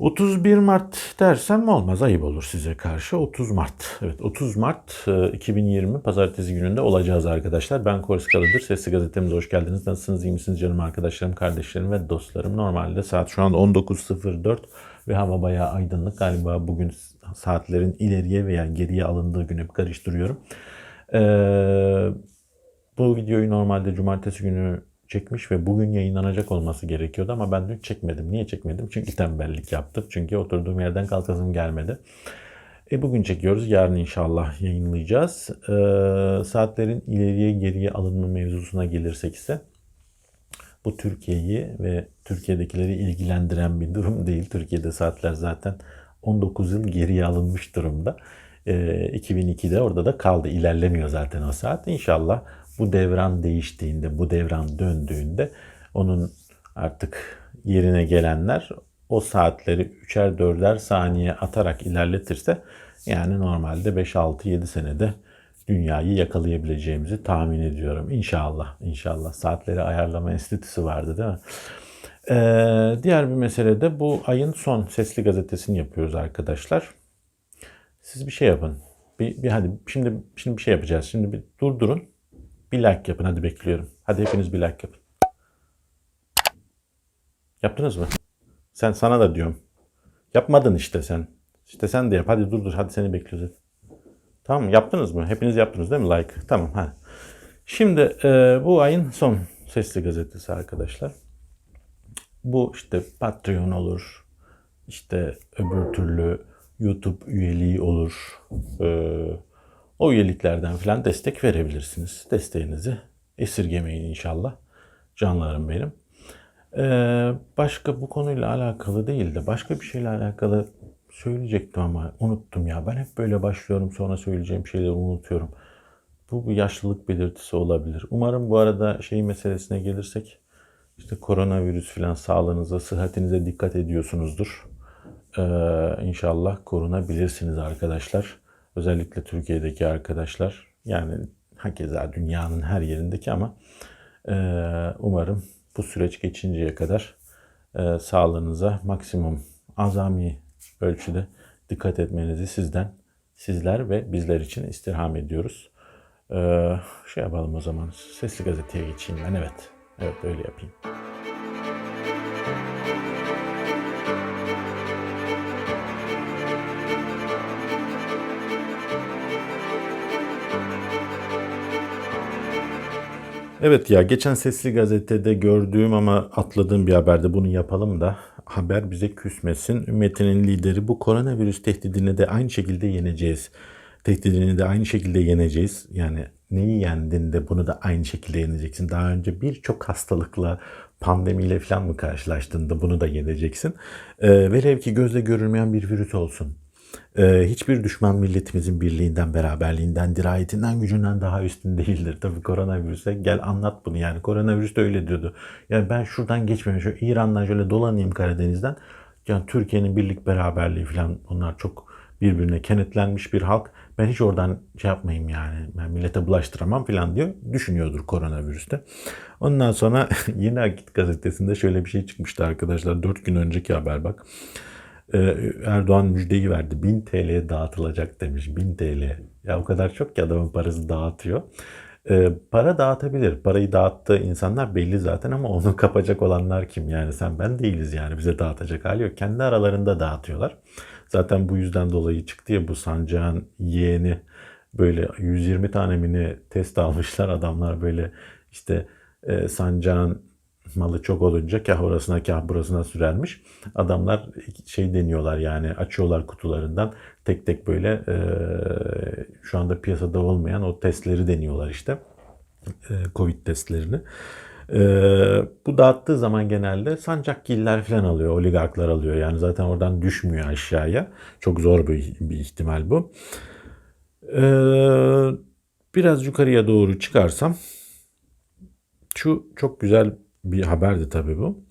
31 Mart dersem olmaz ayıp olur size karşı. 30 Mart. Evet 30 Mart e, 2020 pazartesi gününde olacağız arkadaşlar. Ben Korskalı'dır. Sesli gazetemize hoş geldiniz. Nasılsınız? iyi misiniz canım arkadaşlarım, kardeşlerim ve dostlarım? Normalde saat şu an 19.04 ve hava bayağı aydınlık. Galiba bugün saatlerin ileriye veya geriye alındığı günü karıştırıyorum. Ee, bu videoyu normalde cumartesi günü çekmiş ve bugün yayınlanacak olması gerekiyordu ama ben dün çekmedim. Niye çekmedim? Çünkü tembellik yaptım. Çünkü oturduğum yerden kalkasım gelmedi. E bugün çekiyoruz. Yarın inşallah yayınlayacağız. E, saatlerin ileriye geriye alınma mevzusuna gelirsek ise bu Türkiye'yi ve Türkiye'dekileri ilgilendiren bir durum değil. Türkiye'de saatler zaten 19 yıl geriye alınmış durumda. E, 2002'de orada da kaldı. İlerlemiyor zaten o saat. İnşallah bu devran değiştiğinde, bu devran döndüğünde onun artık yerine gelenler o saatleri 3'er 4'er saniye atarak ilerletirse yani normalde 5 6 7 senede dünyayı yakalayabileceğimizi tahmin ediyorum. İnşallah, inşallah. Saatleri ayarlama enstitüsü vardı değil mi? Ee, diğer bir mesele de bu ayın son sesli gazetesini yapıyoruz arkadaşlar. Siz bir şey yapın. Bir, bir hadi şimdi şimdi bir şey yapacağız. Şimdi bir durdurun. Bir like yapın hadi bekliyorum. Hadi hepiniz bir like yapın. Yaptınız mı? Sen sana da diyorum. Yapmadın işte sen. İşte sen de yap. Hadi dur dur. Hadi seni bekliyoruz. Tamam? Yaptınız mı? Hepiniz yaptınız değil mi? Like. Tamam. Hadi. Şimdi e, bu ayın son sesli gazetesi arkadaşlar. Bu işte Patreon olur. İşte öbür türlü YouTube üyeliği olur. Ee, o üyeliklerden falan destek verebilirsiniz. Desteğinizi esirgemeyin inşallah. Canlarım benim. Ee, başka bu konuyla alakalı değil de başka bir şeyle alakalı söyleyecektim ama unuttum ya. Ben hep böyle başlıyorum sonra söyleyeceğim şeyleri unutuyorum. Bu bir yaşlılık belirtisi olabilir. Umarım bu arada şey meselesine gelirsek işte koronavirüs falan sağlığınıza, sıhhatinize dikkat ediyorsunuzdur. Ee, inşallah korunabilirsiniz arkadaşlar. Özellikle Türkiye'deki arkadaşlar. Yani hakeza dünyanın her yerindeki ama e, umarım bu süreç geçinceye kadar e, sağlığınıza maksimum azami ölçüde dikkat etmenizi sizden, sizler ve bizler için istirham ediyoruz. E, şey yapalım o zaman. Sesli gazeteye geçeyim ben. Evet. Evet öyle yapayım. Evet ya geçen sesli gazetede gördüğüm ama atladığım bir haberde bunu yapalım da haber bize küsmesin. Ümmetinin lideri bu koronavirüs tehdidini de aynı şekilde yeneceğiz. Tehdidini de aynı şekilde yeneceğiz. Yani neyi yendin de bunu da aynı şekilde yeneceksin. Daha önce birçok hastalıkla pandemiyle falan mı karşılaştın da bunu da yeneceksin. Ee, velev ki gözle görülmeyen bir virüs olsun. Ee, hiçbir düşman milletimizin birliğinden, beraberliğinden, dirayetinden, gücünden daha üstün değildir. Tabii koronavirüse gel anlat bunu yani. Koronavirüs de öyle diyordu. Yani ben şuradan geçmeyeyim, şu İran'dan şöyle dolanayım Karadeniz'den. Yani Türkiye'nin birlik beraberliği falan onlar çok birbirine kenetlenmiş bir halk. Ben hiç oradan şey yapmayayım yani. Ben millete bulaştıramam falan diyor. Düşünüyordur koronavirüste. Ondan sonra yine Akit gazetesinde şöyle bir şey çıkmıştı arkadaşlar. 4 gün önceki haber bak. Erdoğan müjdeyi verdi. 1000 TL dağıtılacak demiş. 1000 TL. Ya o kadar çok ki adamın parası dağıtıyor. Ee, para dağıtabilir. Parayı dağıttığı insanlar belli zaten ama onu kapacak olanlar kim? Yani sen ben değiliz yani bize dağıtacak hali yok. Kendi aralarında dağıtıyorlar. Zaten bu yüzden dolayı çıktı ya bu sancağın yeğeni böyle 120 tane mini test almışlar adamlar böyle işte e, sancağın malı çok olunca kah orasına kah burasına sürermiş. Adamlar şey deniyorlar yani açıyorlar kutularından tek tek böyle e, şu anda piyasada olmayan o testleri deniyorlar işte. E, Covid testlerini. E, bu dağıttığı zaman genelde sancakgiller falan alıyor, oligarklar alıyor. Yani zaten oradan düşmüyor aşağıya. Çok zor bir, bir ihtimal bu. E, biraz yukarıya doğru çıkarsam şu çok güzel bir haberdi tabii bu.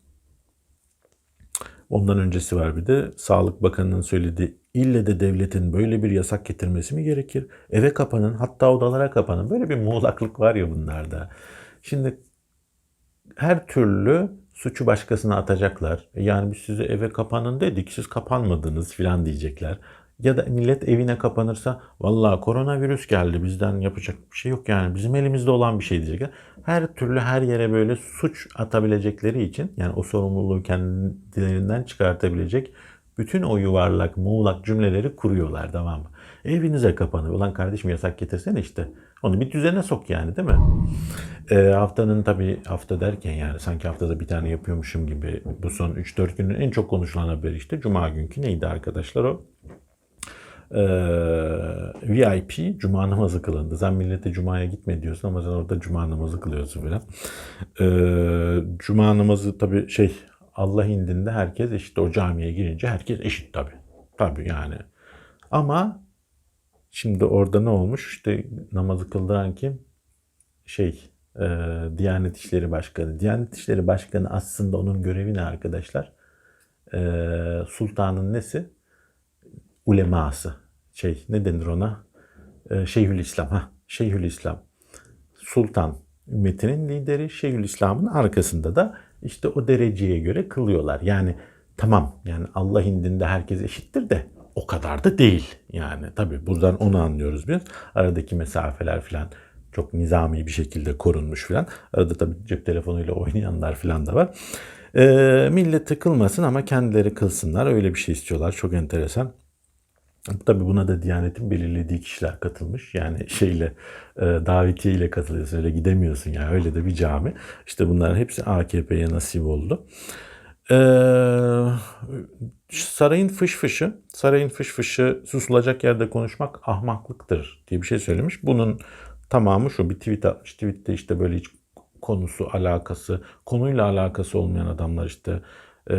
Ondan öncesi var bir de Sağlık Bakanı'nın söylediği ille de devletin böyle bir yasak getirmesi mi gerekir? Eve kapanın hatta odalara kapanın. Böyle bir muğlaklık var ya bunlarda. Şimdi her türlü suçu başkasına atacaklar. E Yani biz size eve kapanın dedik siz kapanmadınız filan diyecekler. Ya da millet evine kapanırsa vallahi koronavirüs geldi bizden yapacak bir şey yok yani bizim elimizde olan bir şey diyecekler. Her türlü her yere böyle suç atabilecekleri için yani o sorumluluğu kendilerinden çıkartabilecek bütün o yuvarlak muğlak cümleleri kuruyorlar tamam mı? Evinize kapanın. Ulan kardeşim yasak getirsene işte. Onu bir düzene sok yani değil mi? Ee, haftanın tabii hafta derken yani sanki haftada bir tane yapıyormuşum gibi bu son 3-4 günün en çok konuşulan haberi işte Cuma günkü neydi arkadaşlar o? Ee, VIP Cuma namazı kılındı. Sen millete Cuma'ya gitme diyorsun ama sen orada Cuma namazı kılıyorsun falan. Ee, Cuma namazı tabii şey Allah indinde herkes eşit. O camiye girince herkes eşit tabii. Tabii yani. Ama şimdi orada ne olmuş? İşte namazı kıldıran kim? Şey e, Diyanet İşleri Başkanı. Diyanet İşleri Başkanı aslında onun görevi ne arkadaşlar? E, sultanın nesi? Uleması. Şey ne denir ona? E, Şeyhülislam. Ha, Şeyhülislam. Sultan ümmetinin lideri Şeyhülislam'ın arkasında da işte o dereceye göre kılıyorlar. Yani tamam yani Allah indinde herkes eşittir de o kadar da değil. Yani tabii buradan onu anlıyoruz biz. Aradaki mesafeler falan çok nizami bir şekilde korunmuş falan. Arada tabii cep telefonuyla oynayanlar falan da var. Ee, millet tıkılmasın ama kendileri kılsınlar. Öyle bir şey istiyorlar. Çok enteresan. Tabii buna da Diyanet'in belirlediği kişiler katılmış. Yani şeyle e, davetiye ile katılıyorsun. Öyle gidemiyorsun yani. Öyle de bir cami. İşte bunların hepsi AKP'ye nasip oldu. Ee, sarayın fış fışı, sarayın fış fışı susulacak yerde konuşmak ahmaklıktır diye bir şey söylemiş. Bunun tamamı şu bir tweet atmış. Tweette işte böyle hiç konusu, alakası, konuyla alakası olmayan adamlar işte e,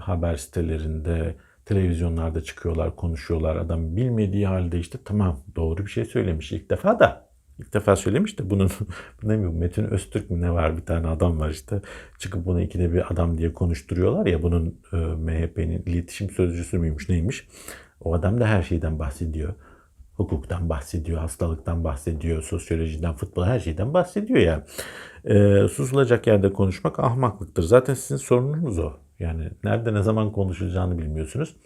haber sitelerinde, televizyonlarda çıkıyorlar, konuşuyorlar. Adam bilmediği halde işte tamam doğru bir şey söylemiş ilk defa da. İlk defa söylemiş de bunun ne bileyim Metin Öztürk mü ne var bir tane adam var işte çıkıp bunu ikide bir adam diye konuşturuyorlar ya bunun e, MHP'nin iletişim sözcüsü müymüş neymiş. O adam da her şeyden bahsediyor. Hukuktan bahsediyor, hastalıktan bahsediyor, sosyolojiden, futbol her şeyden bahsediyor yani. E, susulacak yerde konuşmak ahmaklıktır. Zaten sizin sorununuz o. Yani nerede ne zaman konuşulacağını bilmiyorsunuz.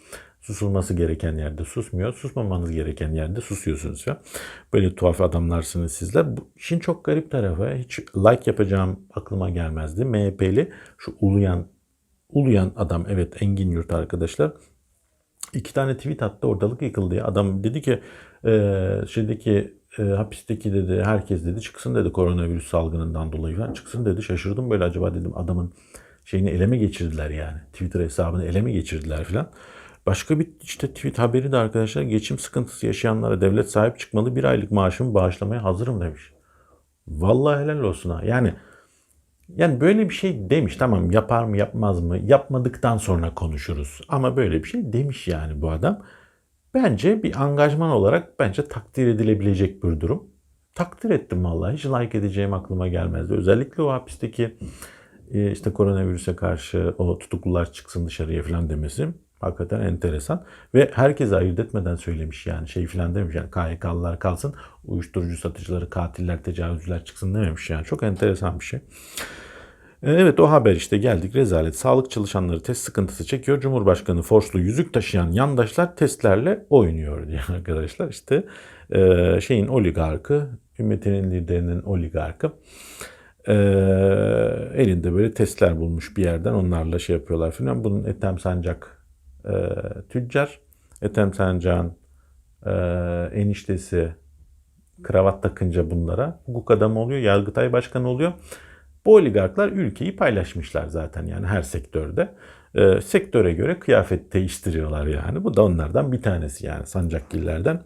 Susulması gereken yerde susmuyor. Susmamanız gereken yerde susuyorsunuz. Ya. Böyle tuhaf adamlarsınız sizler. Bu işin çok garip tarafı hiç like yapacağım aklıma gelmezdi. MHP'li şu uluyan uluyan adam evet Engin Yurt arkadaşlar iki tane tweet attı ortalık yıkıldı ya. Adam dedi ki e, şeydeki e, hapisteki dedi herkes dedi çıksın dedi koronavirüs salgınından dolayı falan çıksın dedi. Şaşırdım böyle acaba dedim adamın şeyini eleme geçirdiler yani. Twitter hesabını eleme geçirdiler falan. Başka bir işte tweet haberi de arkadaşlar geçim sıkıntısı yaşayanlara devlet sahip çıkmalı bir aylık maaşımı bağışlamaya hazırım demiş. Vallahi helal olsun ha. Yani yani böyle bir şey demiş tamam yapar mı yapmaz mı yapmadıktan sonra konuşuruz. Ama böyle bir şey demiş yani bu adam. Bence bir angajman olarak bence takdir edilebilecek bir durum. Takdir ettim vallahi hiç like edeceğim aklıma gelmezdi. Özellikle o hapisteki işte koronavirüse karşı o tutuklular çıksın dışarıya falan demesi hakikaten enteresan. Ve herkese ayırt etmeden söylemiş yani şey falan demiş yani KYK'lılar kalsın, uyuşturucu satıcıları, katiller, tecavüzcüler çıksın dememiş yani. Çok enteresan bir şey. E, evet o haber işte geldik rezalet. Sağlık çalışanları test sıkıntısı çekiyor. Cumhurbaşkanı forslu yüzük taşıyan yandaşlar testlerle oynuyor diye arkadaşlar. İşte e, şeyin oligarkı, ümmetinin liderinin oligarkı e, elinde böyle testler bulmuş bir yerden onlarla şey yapıyorlar falan. Bunun Ethem Sancak e, tüccar. Ethem Sancak'ın e, eniştesi kravat takınca bunlara hukuk adamı oluyor, Yargıtay Başkanı oluyor. Bu oligarklar ülkeyi paylaşmışlar zaten yani her sektörde. E, sektöre göre kıyafet değiştiriyorlar yani. Bu da onlardan bir tanesi yani Sancakgillerden.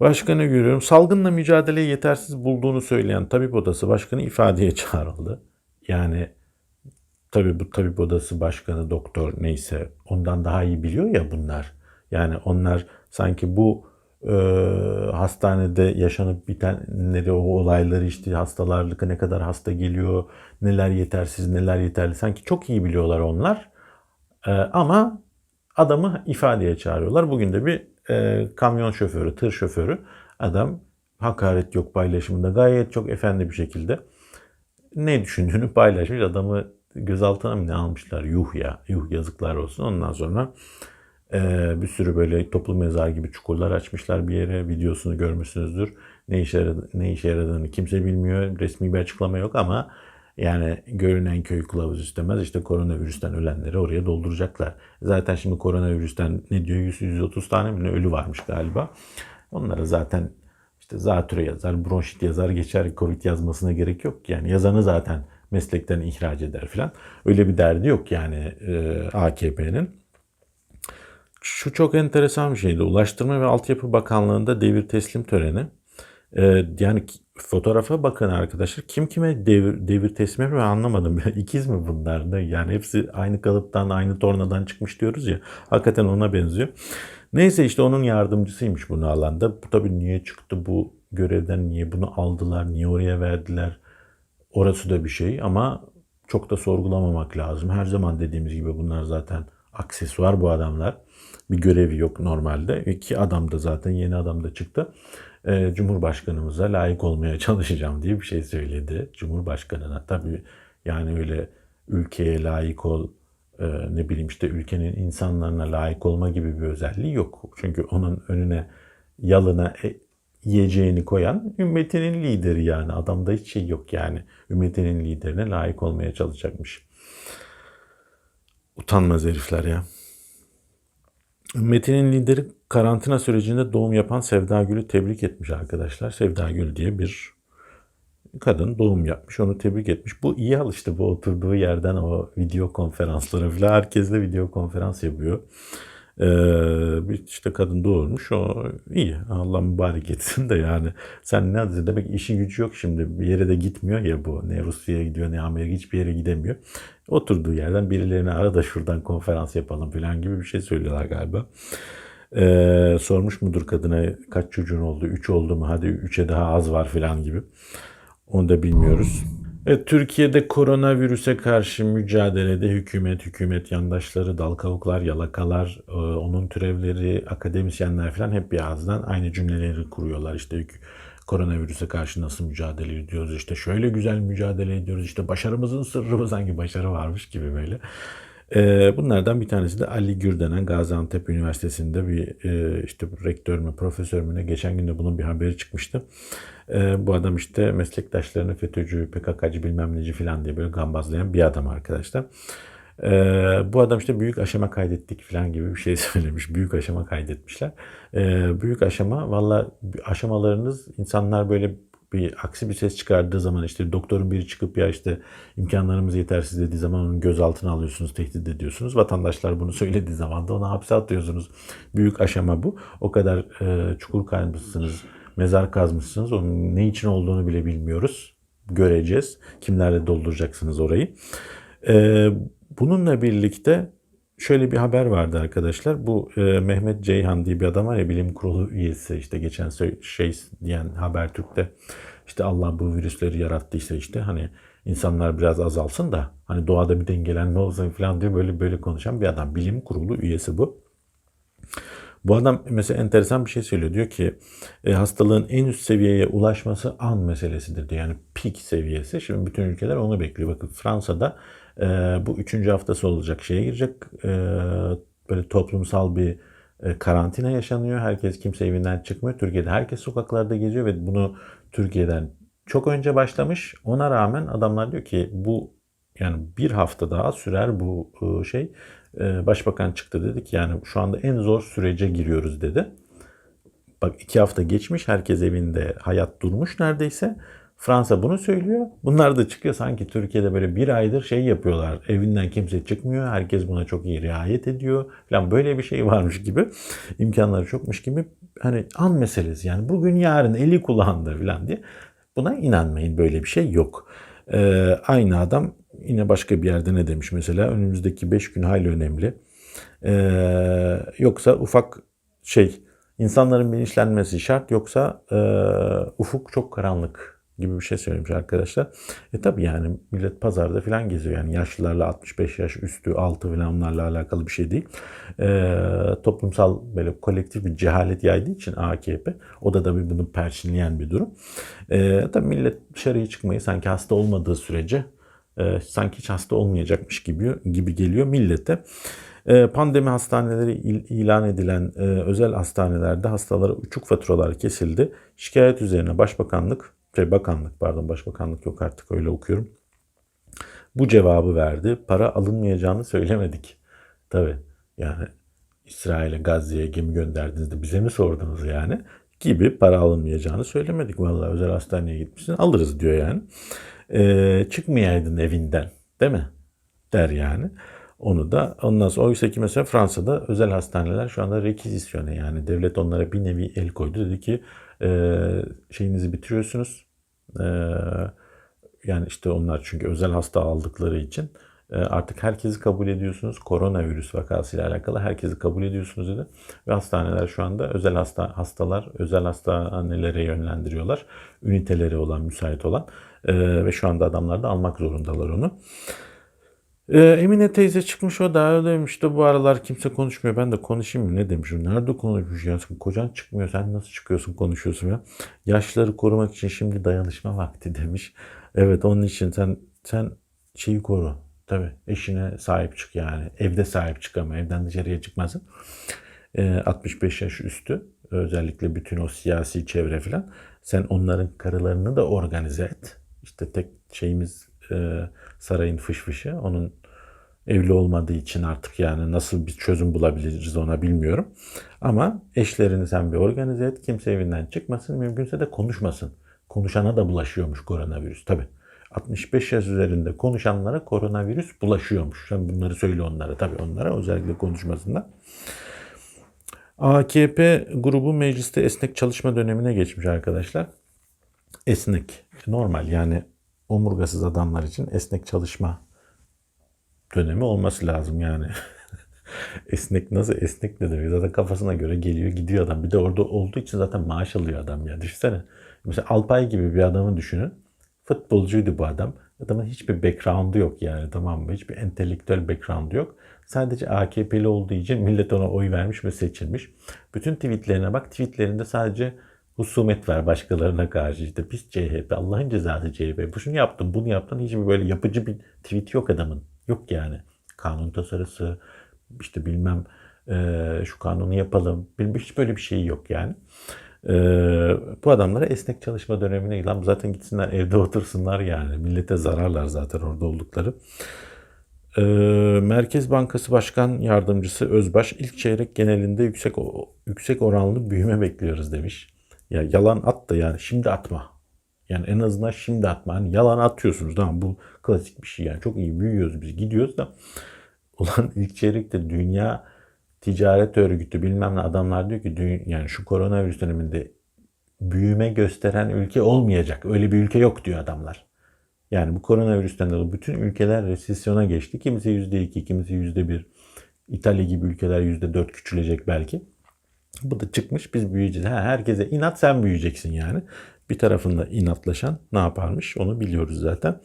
Başka ne görüyorum? Salgınla mücadeleyi yetersiz bulduğunu söyleyen tabip odası başkanı ifadeye çağrıldı. Yani tabii bu tabip odası başkanı doktor neyse ondan daha iyi biliyor ya bunlar. Yani onlar sanki bu e, hastanede yaşanıp bitenleri, o olayları işte hastalarlık ne kadar hasta geliyor, neler yetersiz, neler yeterli sanki çok iyi biliyorlar onlar. E, ama adamı ifadeye çağırıyorlar. Bugün de bir e, kamyon şoförü, tır şoförü adam hakaret yok paylaşımında gayet çok efendi bir şekilde ne düşündüğünü paylaşmış. Adamı gözaltına mı ne almışlar? Yuh ya. Yuh yazıklar olsun. Ondan sonra ee, bir sürü böyle toplu mezar gibi çukurlar açmışlar bir yere. Videosunu görmüşsünüzdür. Ne işe, yaradı, ne işe yaradığını kimse bilmiyor. Resmi bir açıklama yok ama yani görünen köy kılavuz istemez. İşte koronavirüsten ölenleri oraya dolduracaklar. Zaten şimdi koronavirüsten ne diyor 100-130 tane mi ne ölü varmış galiba. Onlara zaten işte zatüre yazar, bronşit yazar geçer. Covid yazmasına gerek yok. Yani yazanı zaten meslekten ihraç eder filan. Öyle bir derdi yok yani e, AKP'nin. Şu çok enteresan bir şeydi. Ulaştırma ve Altyapı Bakanlığı'nda devir teslim töreni. Ee, yani fotoğrafa bakın arkadaşlar. Kim kime devir, devir teslim yapıyor anlamadım. İkiz mi bunlar da? Yani hepsi aynı kalıptan, aynı tornadan çıkmış diyoruz ya. Hakikaten ona benziyor. Neyse işte onun yardımcısıymış bunu alanda. Bu tabii niye çıktı bu görevden, niye bunu aldılar, niye oraya verdiler? Orası da bir şey ama çok da sorgulamamak lazım. Her zaman dediğimiz gibi bunlar zaten aksesuar bu adamlar. Bir görevi yok normalde. İki adam da zaten yeni adam da çıktı. Ee, Cumhurbaşkanımıza layık olmaya çalışacağım diye bir şey söyledi. Cumhurbaşkanına tabii yani öyle ülkeye layık ol, e, ne bileyim işte ülkenin insanlarına layık olma gibi bir özelliği yok. Çünkü onun önüne yalına e, yiyeceğini koyan ümmetinin lideri yani. Adamda hiç şey yok yani. Ümmetinin liderine layık olmaya çalışacakmış. Utanmaz herifler ya. Metin'in lideri karantina sürecinde doğum yapan Sevda Gül'ü tebrik etmiş arkadaşlar. Sevda Gül diye bir kadın doğum yapmış. Onu tebrik etmiş. Bu iyi alıştı bu oturduğu yerden o video konferanslara falan. Herkes de video konferans yapıyor. Ee, işte kadın doğurmuş. O iyi. Allah mübarek etsin de yani. Sen ne demek işi gücü yok şimdi. Bir yere de gitmiyor ya bu. Ne Rusya'ya gidiyor ne Amerika hiçbir yere gidemiyor. Oturduğu yerden birilerini ara da şuradan konferans yapalım falan gibi bir şey söylüyorlar galiba. Ee, sormuş mudur kadına kaç çocuğun oldu? Üç oldu mu? Hadi üçe daha az var falan gibi. Onu da bilmiyoruz. Evet, Türkiye'de koronavirüse karşı mücadelede hükümet, hükümet yandaşları, dal kavuklar, yalakalar, e, onun türevleri, akademisyenler falan hep bir ağızdan aynı cümleleri kuruyorlar. İşte koronavirüse karşı nasıl mücadele ediyoruz, işte şöyle güzel mücadele ediyoruz, işte başarımızın sırrı sanki başarı varmış gibi böyle. E, bunlardan bir tanesi de Ali Gür denen Gaziantep Üniversitesi'nde bir e, işte rektör mü profesör mü ne geçen gün de bunun bir haberi çıkmıştı. E, bu adam işte meslektaşlarını FETÖ'cü, PKK'cı bilmem neci falan diye böyle gambazlayan bir adam arkadaşlar. E, bu adam işte büyük aşama kaydettik falan gibi bir şey söylemiş. Büyük aşama kaydetmişler. Büyük aşama valla aşamalarınız insanlar böyle bir aksi bir ses çıkardığı zaman işte doktorun biri çıkıp ya işte imkanlarımız yetersiz dediği zaman onun gözaltına alıyorsunuz, tehdit ediyorsunuz. Vatandaşlar bunu söylediği zaman da ona hapse atıyorsunuz. Büyük aşama bu. O kadar e, çukur kazmışsınız, mezar kazmışsınız. Onun ne için olduğunu bile bilmiyoruz. Göreceğiz. Kimlerle dolduracaksınız orayı. E, bununla birlikte şöyle bir haber vardı arkadaşlar. Bu e, Mehmet Ceyhan diye bir adam var ya bilim kurulu üyesi işte geçen şey diyen Habertürk'te işte Allah bu virüsleri yarattıysa işte hani insanlar biraz azalsın da hani doğada bir dengelenme olsun falan diye böyle böyle konuşan bir adam. Bilim kurulu üyesi bu. Bu adam mesela enteresan bir şey söylüyor. Diyor ki e, hastalığın en üst seviyeye ulaşması an meselesidir diyor. Yani peak seviyesi. Şimdi bütün ülkeler onu bekliyor. Bakın Fransa'da e, bu üçüncü haftası olacak şeye girecek. E, böyle toplumsal bir e, karantina yaşanıyor. Herkes kimse evinden çıkmıyor. Türkiye'de herkes sokaklarda geziyor ve bunu Türkiye'den çok önce başlamış. Ona rağmen adamlar diyor ki bu yani bir hafta daha sürer bu e, şey. E, başbakan çıktı dedik yani şu anda en zor sürece giriyoruz dedi. Bak iki hafta geçmiş herkes evinde hayat durmuş neredeyse. Fransa bunu söylüyor. Bunlar da çıkıyor sanki Türkiye'de böyle bir aydır şey yapıyorlar. Evinden kimse çıkmıyor. Herkes buna çok iyi riayet ediyor. Falan böyle bir şey varmış gibi. imkanları çokmuş gibi. Hani an meselesi yani bugün yarın eli kulağında falan diye. Buna inanmayın böyle bir şey yok. Ee, aynı adam yine başka bir yerde ne demiş mesela önümüzdeki 5 gün hayli önemli. Ee, yoksa ufak şey insanların bilinçlenmesi şart yoksa e, ufuk çok karanlık gibi bir şey söylemiş arkadaşlar. E tabi yani millet pazarda falan geziyor. Yani yaşlılarla 65 yaş üstü altı falan onlarla alakalı bir şey değil. E, toplumsal böyle kolektif bir cehalet yaydığı için AKP o da tabii bunu perçinleyen bir durum. E, tabi millet dışarıya çıkmayı sanki hasta olmadığı sürece e, sanki hiç hasta olmayacakmış gibi gibi geliyor millete. E, pandemi hastaneleri il, ilan edilen e, özel hastanelerde hastalara uçuk faturalar kesildi. Şikayet üzerine Başbakanlık, şey Bakanlık pardon Başbakanlık yok artık öyle okuyorum. Bu cevabı verdi. Para alınmayacağını söylemedik. Tabi yani İsrail'e Gazze'ye gemi gönderdiğinizde bize mi sordunuz yani? Gibi para alınmayacağını söylemedik. Vallahi özel hastaneye gitmişsin alırız diyor yani. Ee, çıkmayaydın evinden değil mi? Der yani. Onu da ondan sonra oysa ki mesela Fransa'da özel hastaneler şu anda rekizisyone yani devlet onlara bir nevi el koydu. Dedi ki e, şeyinizi bitiriyorsunuz. E, yani işte onlar çünkü özel hasta aldıkları için e, artık herkesi kabul ediyorsunuz. Koronavirüs vakasıyla alakalı herkesi kabul ediyorsunuz dedi. Ve hastaneler şu anda özel hasta hastalar özel hastanelere yönlendiriyorlar. Üniteleri olan, müsait olan. E, ve şu anda adamlar da almak zorundalar onu. Ee, Emine teyze çıkmış o da demiş de bu aralar kimse konuşmuyor. Ben de konuşayım mı? Ne demiş? Nerede ya? Kocan çıkmıyor. Sen nasıl çıkıyorsun konuşuyorsun ya? Yaşlıları korumak için şimdi dayanışma vakti demiş. Evet onun için sen sen şeyi koru. Tabii eşine sahip çık yani. Evde sahip çık ama evden dışarıya çıkmasın. Ee, 65 yaş üstü özellikle bütün o siyasi çevre falan. Sen onların karılarını da organize et. İşte tek şeyimiz e, sarayın fışfışı. Onun evli olmadığı için artık yani nasıl bir çözüm bulabiliriz ona bilmiyorum. Ama eşlerini sen bir organize et. Kimse evinden çıkmasın. Mümkünse de konuşmasın. Konuşana da bulaşıyormuş koronavirüs. Tabi 65 yaş üzerinde konuşanlara koronavirüs bulaşıyormuş. Sen bunları söyle onlara. Tabi onlara özellikle konuşmasınlar. AKP grubu mecliste esnek çalışma dönemine geçmiş arkadaşlar. Esnek, normal yani omurgasız adamlar için esnek çalışma dönemi olması lazım yani. esnek nasıl esnek ne demek? Zaten kafasına göre geliyor gidiyor adam. Bir de orada olduğu için zaten maaş alıyor adam ya. Düşünsene. Mesela Alpay gibi bir adamı düşünün. Futbolcuydu bu adam. Adamın hiçbir background'u yok yani tamam mı? Hiçbir entelektüel background'u yok. Sadece AKP'li olduğu için millet ona oy vermiş ve seçilmiş. Bütün tweetlerine bak. Tweetlerinde sadece husumet var başkalarına karşı. İşte pis CHP, Allah'ın cezası CHP. Bu şunu yaptım, bunu yaptım. Hiçbir böyle yapıcı bir tweet yok adamın. Yok yani. Kanun tasarısı, işte bilmem e, şu kanunu yapalım. Hiç böyle bir şey yok yani. E, bu adamlara esnek çalışma dönemine lan zaten gitsinler evde otursunlar yani. Millete zararlar zaten orada oldukları. E, Merkez Bankası Başkan Yardımcısı Özbaş ilk çeyrek genelinde yüksek yüksek oranlı büyüme bekliyoruz demiş. Ya yalan at da yani şimdi atma. Yani en azından şimdi atma. Hani yalan atıyorsunuz tamam bu klasik bir şey yani. Çok iyi büyüyoruz biz gidiyoruz da. Ulan ilk çeyrekte dünya ticaret örgütü bilmem ne adamlar diyor ki yani şu koronavirüs döneminde büyüme gösteren ülke olmayacak. Öyle bir ülke yok diyor adamlar. Yani bu koronavirüsten dolayı bütün ülkeler resesyona geçti. Kimisi %2, kimisi %1. İtalya gibi ülkeler %4 küçülecek belki. Bu da çıkmış biz büyüyeceğiz. Ha, herkese inat sen büyüyeceksin yani. Bir tarafında inatlaşan ne yaparmış onu biliyoruz zaten.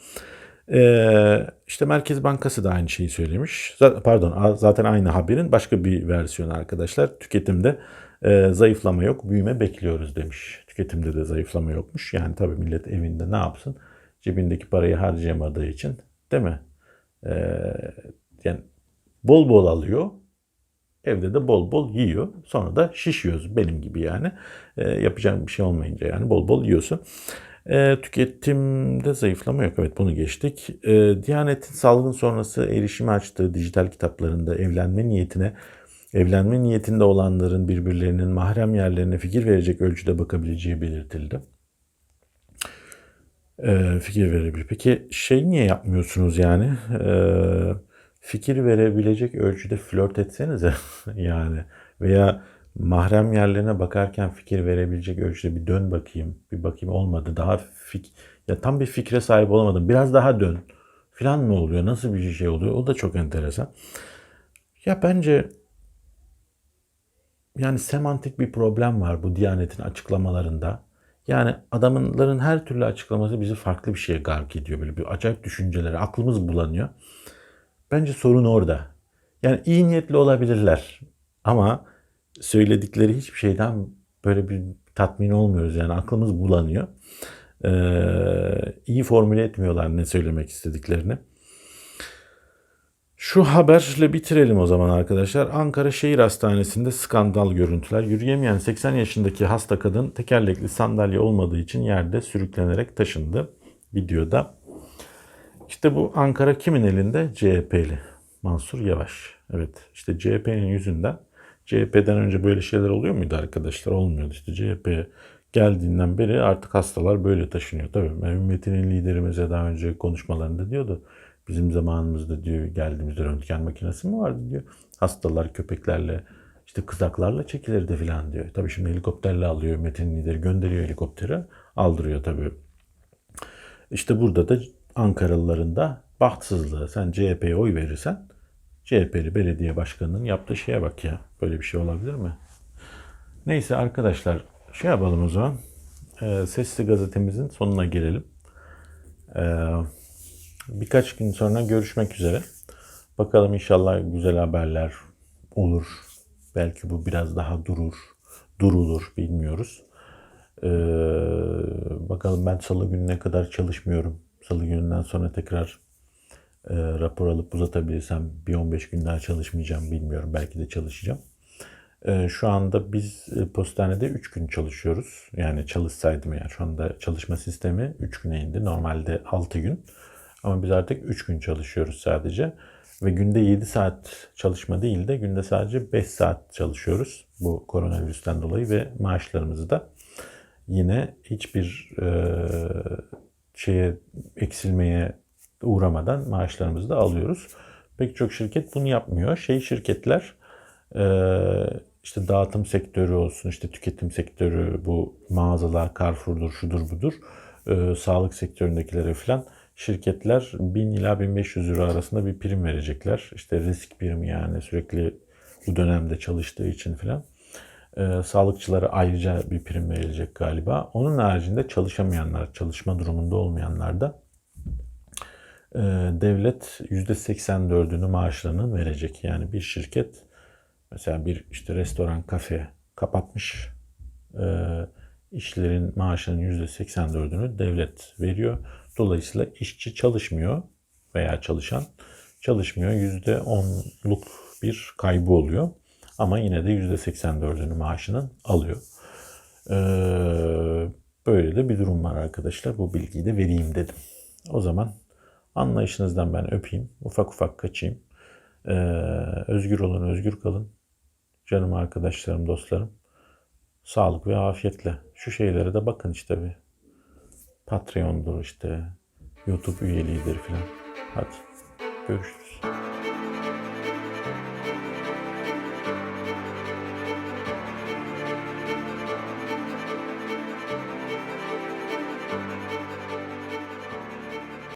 Ee, işte Merkez Bankası da aynı şeyi söylemiş. Pardon zaten aynı haberin başka bir versiyonu arkadaşlar. Tüketimde e, zayıflama yok, büyüme bekliyoruz demiş. Tüketimde de zayıflama yokmuş. Yani tabii millet evinde ne yapsın? Cebindeki parayı harcayamadığı için değil mi? Ee, yani bol bol alıyor Evde de bol bol yiyor. Sonra da şişiyoruz benim gibi yani. E, yapacağım bir şey olmayınca yani bol bol yiyorsun. E, tüketimde zayıflama yok. Evet bunu geçtik. E, Diyanet'in salgın sonrası erişimi açtığı dijital kitaplarında evlenme niyetine evlenme niyetinde olanların birbirlerinin mahrem yerlerine fikir verecek ölçüde bakabileceği belirtildi. E, fikir verebilir. Peki şey niye yapmıyorsunuz yani? Eee fikir verebilecek ölçüde flört etsenize yani veya mahrem yerlerine bakarken fikir verebilecek ölçüde bir dön bakayım. Bir bakayım olmadı. Daha fik ya tam bir fikre sahip olamadım. Biraz daha dön. Filan mı oluyor? Nasıl bir şey oluyor? O da çok enteresan. Ya bence yani semantik bir problem var bu Diyanet'in açıklamalarında. Yani adamların her türlü açıklaması bizi farklı bir şeye gark ediyor. Böyle bir acayip düşünceleri, aklımız bulanıyor. Bence sorun orada. Yani iyi niyetli olabilirler ama söyledikleri hiçbir şeyden böyle bir tatmin olmuyoruz. Yani aklımız bulanıyor. Ee, iyi formüle etmiyorlar ne söylemek istediklerini. Şu haberle bitirelim o zaman arkadaşlar. Ankara Şehir Hastanesi'nde skandal görüntüler. Yürüyemeyen 80 yaşındaki hasta kadın tekerlekli sandalye olmadığı için yerde sürüklenerek taşındı. Videoda. İşte bu Ankara kimin elinde? CHP'li. Mansur Yavaş. Evet işte CHP'nin yüzünden. CHP'den önce böyle şeyler oluyor muydu arkadaşlar? Olmuyordu. İşte CHP geldiğinden beri artık hastalar böyle taşınıyor. Tabii Ümmetinin liderimize daha önce konuşmalarında diyordu. Bizim zamanımızda diyor geldiğimizde röntgen makinesi mi vardı diyor. Hastalar köpeklerle işte kızaklarla çekilirdi falan diyor. Tabii şimdi helikopterle alıyor Metin lideri gönderiyor helikopteri aldırıyor tabii. İşte burada da Ankaralıların da bahtsızlığı. Sen CHP'ye oy verirsen CHP'li belediye başkanının yaptığı şeye bak ya. Böyle bir şey olabilir mi? Neyse arkadaşlar şey yapalım o zaman. Ee, Sesli gazetemizin sonuna gelelim. Ee, birkaç gün sonra görüşmek üzere. Bakalım inşallah güzel haberler olur. Belki bu biraz daha durur. Durulur bilmiyoruz. Ee, bakalım ben salı gününe kadar çalışmıyorum. Salı gününden sonra tekrar e, rapor alıp uzatabilirsem bir 15 gün daha çalışmayacağım bilmiyorum. Belki de çalışacağım. E, şu anda biz e, postanede 3 gün çalışıyoruz. Yani çalışsaydım eğer şu anda çalışma sistemi 3 güne indi. Normalde 6 gün. Ama biz artık 3 gün çalışıyoruz sadece. Ve günde 7 saat çalışma değil de günde sadece 5 saat çalışıyoruz. Bu koronavirüsten dolayı ve maaşlarımızı da yine hiçbir e, şeye eksilmeye uğramadan maaşlarımızı da alıyoruz. Pek çok şirket bunu yapmıyor. Şey şirketler e, işte dağıtım sektörü olsun, işte tüketim sektörü, bu mağazalar, Carrefour'dur, şudur budur, e, sağlık sektöründekilere falan şirketler 1000 ila 1500 euro arasında bir prim verecekler. İşte risk primi yani sürekli bu dönemde çalıştığı için falan. E, sağlıkçılara ayrıca bir prim verilecek galiba. Onun haricinde çalışamayanlar, çalışma durumunda olmayanlar da e, devlet %84'ünü maaşlarının verecek. Yani bir şirket mesela bir işte restoran, kafe kapatmış. E, işlerin maaşının %84'ünü devlet veriyor. Dolayısıyla işçi çalışmıyor veya çalışan çalışmıyor. %10'luk bir kaybı oluyor. Ama yine de %84'ünü maaşının alıyor. Ee, böyle de bir durum var arkadaşlar. Bu bilgiyi de vereyim dedim. O zaman anlayışınızdan ben öpeyim. Ufak ufak kaçayım. Ee, özgür olun, özgür kalın. Canım arkadaşlarım, dostlarım. Sağlık ve afiyetle. Şu şeylere de bakın işte bir. Patreon'dur işte. YouTube üyeliğidir filan. Hadi görüşürüz.